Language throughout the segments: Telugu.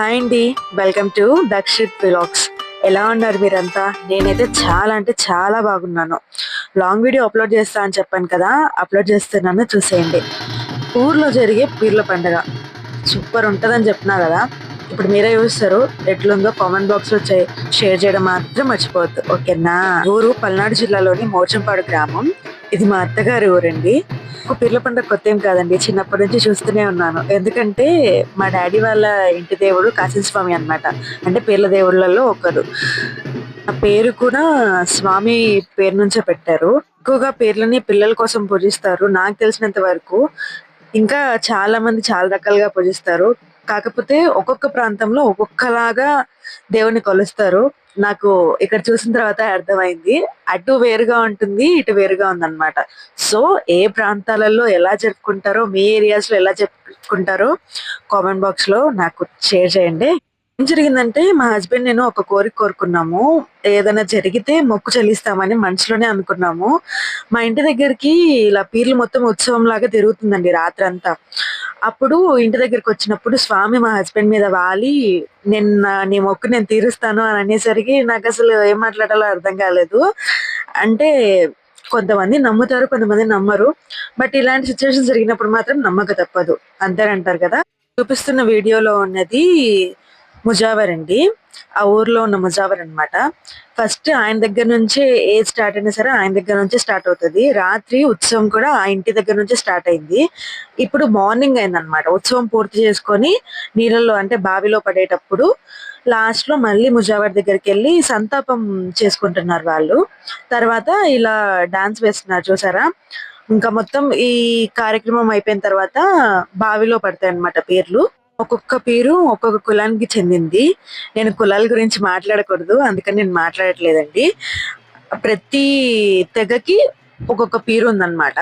హాయ్ అండి. Welcome to Dakshith vlogs. ఎలా ఉన్నారు మీరంతా? నేనైతే చాలా అంటే చాలా బాగున్నాను. లాంగ్ వీడియో అప్లోడ్ చేస్తా అని చెప్పాను కదా అప్లోడ్ చేస్తున్నాను చూసేయండి. ఊర్లో జరిగే పీర్ల పండుగ. సూపర్ ఉంటుందని చెప్పినా కదా ఇప్పుడు మీరే చూస్తారు ఎట్లుందో కామెంట్ బాక్స్లో షేర్ చేయడం మాత్రం మర్చిపోవద్దు. ఓకేనా? ఊరు పల్నాడు జిల్లాలోని మోచంపాడు గ్రామం. ఇది మా అత్తగారి ఊరండి. ఒక పండుగ కొత్త ఏం కాదండి. చిన్నప్పటి నుంచి చూస్తూనే ఉన్నాను. ఎందుకంటే మా డాడీ వాళ్ళ ఇంటి దేవుడు కాశీ స్వామి అన్నమాట. అంటే పీర్ల దేవుళ్ళలో ఒకరు. ఆ పేరు కూడా స్వామి పేరు నుంచే పెట్టారు. ఎక్కువగా పేర్లని పిల్లల కోసం పూజిస్తారు. నాకు తెలిసినంత వరకు ఇంకా చాలా మంది చాలా రకాలుగా పూజిస్తారు. కాకపోతే ఒక్కొక్క ప్రాంతంలో ఒక్కొక్కలాగా దేవుని కొలుస్తారు. నాకు ఇక్కడ చూసిన తర్వాత అర్థమైంది. అటు వేరుగా ఉంటుంది ఇటు వేరుగా ఉందన్నమాట. సో ఏ ప్రాంతాలలో ఎలా జరుపుకుంటారో మీ ఏరియాస్లో ఎలా జరుపుకుంటారో కామెంట్ బాక్స్లో నాకు షేర్ చేయండి. ఏం జరిగిందంటే మా హస్బెండ్ నేను ఒక కోరిక కోరుకున్నాము. ఏదైనా జరిగితే మొక్కు చెల్లిస్తామని మనసులోనే అనుకున్నాము. మా ఇంటి దగ్గరికి ఇలా పీర్లు మొత్తం ఉత్సవం లాగా తిరుగుతుందండి రాత్రి అంతా అప్పుడు ఇంటి దగ్గరికి వచ్చినప్పుడు స్వామి మా హస్బెండ్ మీద వాలి నేను నీ మొక్కు నేను తీరుస్తాను అని అనేసరికి నాకు అసలు ఏం మాట్లాడాలో అర్థం కాలేదు. అంటే కొంతమంది నమ్ముతారు కొంతమంది నమ్మరు. బట్ ఇలాంటి సిచ్యువేషన్ జరిగినప్పుడు మాత్రం నమ్మక తప్పదు. అంతేనంటారు కదా? చూపిస్తున్న వీడియోలో ఉన్నది ముజావర్ అండి. ఆ ఊర్లో ఉన్న ముజావర్ అన్నమాట. ఫస్ట్ ఆయన దగ్గర నుంచే ఏ స్టార్ట్ అయినా సరే ఆయన దగ్గర నుంచే స్టార్ట్ అవుతుంది. రాత్రి ఉత్సవం కూడా ఆ ఇంటి దగ్గర నుంచే స్టార్ట్ అయింది. ఇప్పుడు మార్నింగ్ అయిందనమాట ఉత్సవం పూర్తి చేసుకొని నీళ్ళలో అంటే బావిలో పడేటప్పుడు లాస్ట్లో మళ్ళీ ముజావర్ దగ్గరికి వెళ్ళి సంతాపం చేసుకుంటున్నారు వాళ్ళు. తర్వాత ఇలా డాన్స్ వేస్తున్నారు చూసారా? ఇంకా మొత్తం ఈ కార్యక్రమం అయిపోయిన తర్వాత బావిలో పడతాయి అన్నమాట పేర్లు. ఒక్కొక్క పేరు ఒక్కొక్క కులానికి చెందింది. నేను కులాల గురించి మాట్లాడకూడదు అందుకని నేను మాట్లాడట్లేదండి. ప్రతి తెగకి ఒక్కొక్క పేరు ఉందన్నమాట.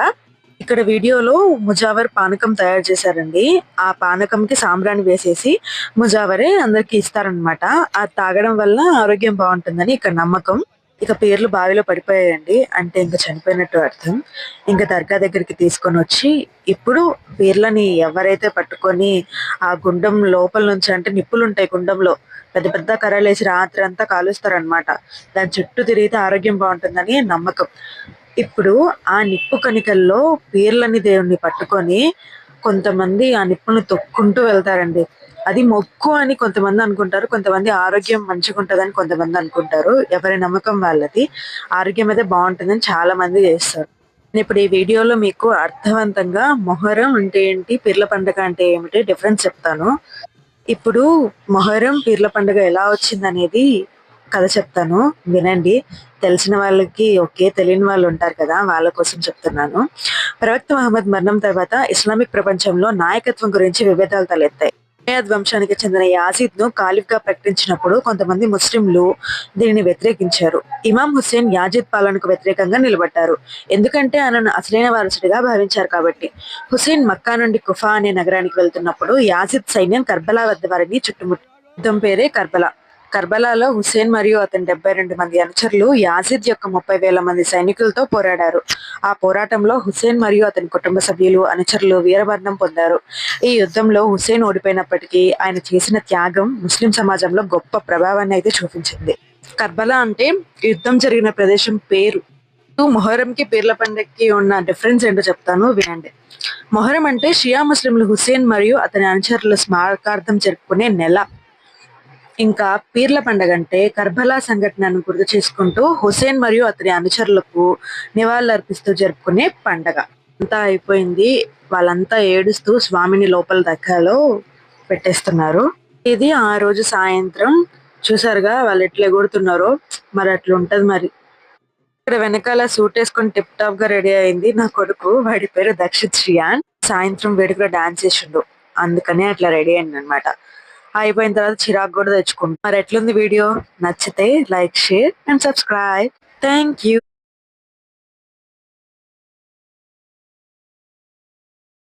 ఇక్కడ వీడియోలో ముజావర్ పానకం తయారు చేశారండి. ఆ పానకంకి సాంబ్రాణి వేసేసి ముజావరే అందరికి ఇస్తారనమాట ఆ తాగడం వల్ల ఆరోగ్యం బాగుంటుందని ఇక్కడ నమ్మకం. ఇక పేర్లు బావిలో పడిపోయాయండి. అంటే ఇంకా చనిపోయినట్టు అర్థం. ఇంకా దర్గా దగ్గరికి తీసుకొని వచ్చి ఇప్పుడు పేర్లని ఎవరైతే పట్టుకొని ఆ గుండం లోపల నుంచి అంటే నిప్పులు ఉంటాయి గుండంలో పెద్ద పెద్ద కర్రలు వేసి రాత్రి అంతా కాలుస్తారనమాట దాని చుట్టూ తిరిగితే ఆరోగ్యం బాగుంటుందని నమ్మకం. ఇప్పుడు ఆ నిప్పు కణికల్లో పీర్లని దేవుణ్ణి పట్టుకొని కొంతమంది ఆ నిప్పుని తొక్కుంటూ వెళ్తారండి. అది మొక్కు అని కొంతమంది అనుకుంటారు కొంతమంది ఆరోగ్యం మంచిగా ఉంటుందని కొంతమంది అనుకుంటారు. ఎవరి నమ్మకం వాళ్ళది. ఆరోగ్యం అయితే బాగుంటుందని చాలా మంది చేస్తారు. నేను ఇప్పుడు ఈ వీడియోలో మీకు అర్థవంతంగా మొహరం అంటే ఏంటి పీర్ల పండుగ అంటే ఏమిటి డిఫరెన్స్ చెప్తాను. ఇప్పుడు మొహరం పీర్ల పండుగ ఎలా వచ్చింది అనేది కథ చెప్తాను. వినండి. తెలిసిన వాళ్ళకి ఓకే తెలియని వాళ్ళు ఉంటారు కదా వాళ్ళ కోసం చెప్తున్నాను. ప్రవక్త మహమ్మద్ మరణం తర్వాత ఇస్లామిక్ ప్రపంచంలో నాయకత్వం గురించి విభేదాలు తలెత్తాయి. ఉమేద్ వంశానికి చెందిన యాజిద్ను ఖాలిఫ్గా ప్రకటించినప్పుడు కొంతమంది ముస్లింలు దీనిని వ్యతిరేకించారు. ఇమాం హుస్సేన్ యాజిద్ పాలనకు వ్యతిరేకంగా నిలబడ్డారు. ఎందుకంటే ఆయనను అసలైన వారసుడిగా భావించారు కాబట్టి. హుస్సేన్ మక్కా నుండి కుఫా అనే నగరానికి వెళ్తున్నప్పుడు యాజిద్ సైన్యం కర్బలా వద్ద వారిని చుట్టుముట్టి యుద్ధం పేరే కర్బలా. కర్బలాలో హుస్సేన్ మరియు అతని డెబ్బై రెండు మంది అనుచరులు యాజిద్ యొక్క ముప్పై వేల మంది సైనికులతో పోరాడారు. ఆ పోరాటంలో హుస్సేన్ మరియు అతని కుటుంబ సభ్యులు అనుచరులు వీరమరణం పొందారు. ఈ యుద్ధంలో హుసేన్ ఓడిపోయినప్పటికీ ఆయన చేసిన త్యాగం ముస్లిం సమాజంలో గొప్ప ప్రభావాన్ని అయితే చూపించింది. కర్బలా అంటే యుద్ధం జరిగిన ప్రదేశం పేరు. మొహరంకి పేర్ల పీర్ల ఉన్న డిఫరెన్స్ ఏంటో చెప్తాను వినండి. మొహరం అంటే షియా ముస్లింలు హుస్సేన్ మరియు అతని అనుచరుల స్మారకార్థం జరుపుకునే నెల. ఇంకా పీర్ల పండగ అంటే కర్బలా సంఘటనను గుర్తు చేసుకుంటూ హుసేన్ మరియు అతని అనుచరులకు నివాళులర్పిస్తూ జరుపుకునే పండగ. అంతా అయిపోయింది. వాళ్ళంతా ఏడుస్తూ స్వామిని లోపల దగ్గరలో పెట్టేస్తున్నారు. ఇది ఆ రోజు సాయంత్రం. చూసారుగా వాళ్ళు ఎట్లా ఎగురుతున్నారో. మరి అట్లా ఉంటది మరి. ఇక్కడ వెనకాల సూట్ వేసుకొని టిప్ టాప్గా రెడీ అయింది నా కొడుకు. వాడి పేరు దక్షిత్ శ్రియాన్. సాయంత్రం వేడుకలో డాన్స్ చేసిండు. అందుకనే అట్లా రెడీ అయింది అనమాట అయిపోయిన తర్వాత చిరాకు కూడా తెచ్చుకుంటాం. మరి ఎట్లుంది వీడియో? నచ్చితే like share and subscribe. Thank you.